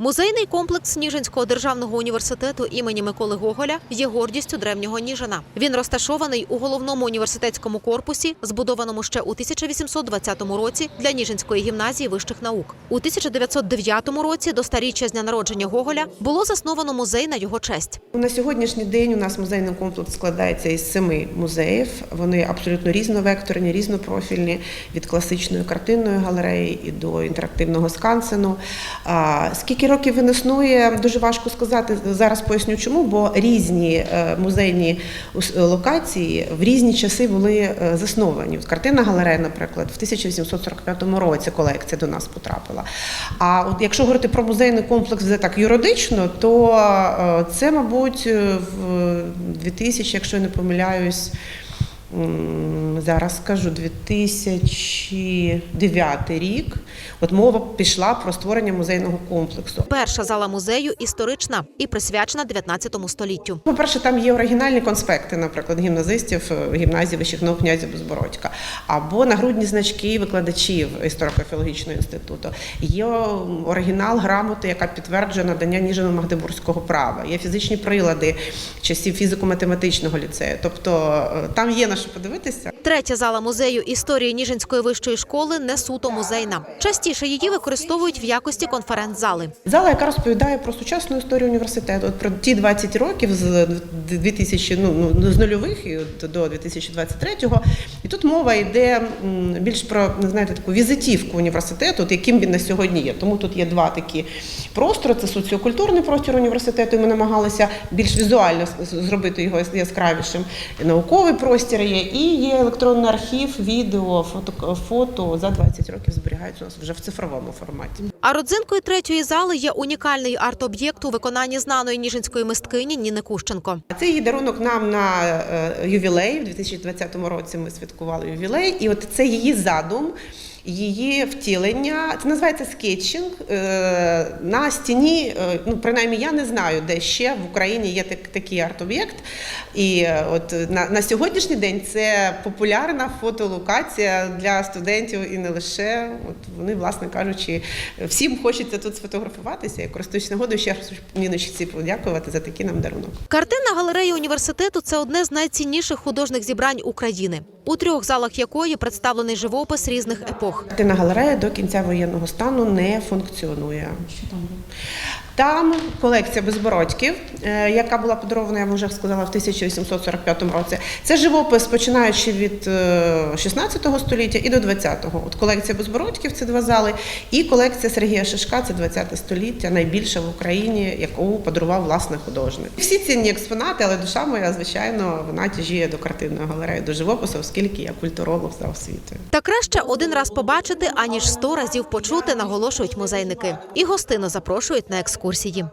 Музейний комплекс Ніжинського державного університету імені Миколи Гоголя є гордістю древнього Ніжина. Він розташований у головному університетському корпусі, збудованому ще у 1820 році для Ніжинської гімназії вищих наук. У 1909 році до старіччя з дня народження Гоголя було засновано музей на його честь. На сьогоднішній день у нас музейний комплекс складається із семи музеїв. Вони абсолютно різновекторні, різнопрофільні від класичної картинної галереї і до інтерактивного скансену. Скільки років він існує, дуже важко сказати. Зараз поясню чому, бо різні е, музейні локації в різні часи були е, засновані. От Картинна галерея, наприклад, в 1845 році колекція до нас потрапила. А от якщо говорити про музейний комплекс так юридично, то е, це, мабуть, в 2000, якщо я не помиляюсь, зараз скажу 2009 рік. От мова пішла про створення музейного комплексу. Перша зала музею історична і присвячена 19 століттю. По-перше, там є оригінальні конспекти, наприклад, гімназистів е, гімназії вищих наук князя Безбородька, або нагрудні значки викладачів історико-філологічного інституту. Є оригінал грамоти, яка підтверджує надання Ніжину Магдебурзького права. Є фізичні прилади часів фізико-математичного ліцею. Тобто е, там є на що подивитися. Третя зала музею історії Ніжинської вищої школи не суто музейна. Частіше її використовують в якості конференц-зали. Зала, яка розповідає про сучасну історію університету, от про ті 20 років з 2000, ну, ну, з нульових і до 2023-го. І тут мова йде більш про знаєте, таку візитівку університету, от яким він на сьогодні є. Тому тут є два такі простори: це соціокультурний простір університету. І ми намагалися більш візуально зробити його яскравішим. Науковий простір є, і є електронний архів, відео, фото, фото за 20 років зберігаються у нас вже в цифровому форматі. А родзинкою третьої зали є унікальний арт-об'єкт у виконанні знаної ніжинської мисткині Ніни Кущенко. Це її дарунок нам на е, ювілей. У 2020 році ми святкували ювілей, і от це її задум. Її втілення, це називається скетчинг. Е, На стіні, е, ну принаймні я не знаю, де ще в Україні є так, такий арт-об'єкт. І е, от на, на сьогоднішній день це популярна фотолокація для студентів і не лише. От вони, власне кажучи, всім хочеться тут сфотографуватися. Я користуюсь нагодою ще раз хочу Ніночці подякувати за такий нам дарунок. Картинна галерея університету це одне з найцінніших художніх зібрань України, у трьох залах якої представлений живопис різних епох. Картина галерея до кінця воєнного стану не функціонує. Що Там колекція безбородьків, е, яка була подарована, я вам вже сказала, в 1845 році. Це живопис, починаючи від е, 16 століття і до 20-го. От колекція безбородьків це два зали, і колекція Сергія Шишка це 20 століття, найбільша в Україні, яку подарував власне художник. Всі цінні експонати, але душа моя, звичайно, вона тяжіє до картинної галереї, до живопису, оскільки я культуролог за освітою. Та краще один раз побачити, аніж сто разів почути, наголошують музейники. І гостину запрошують на екскурсії.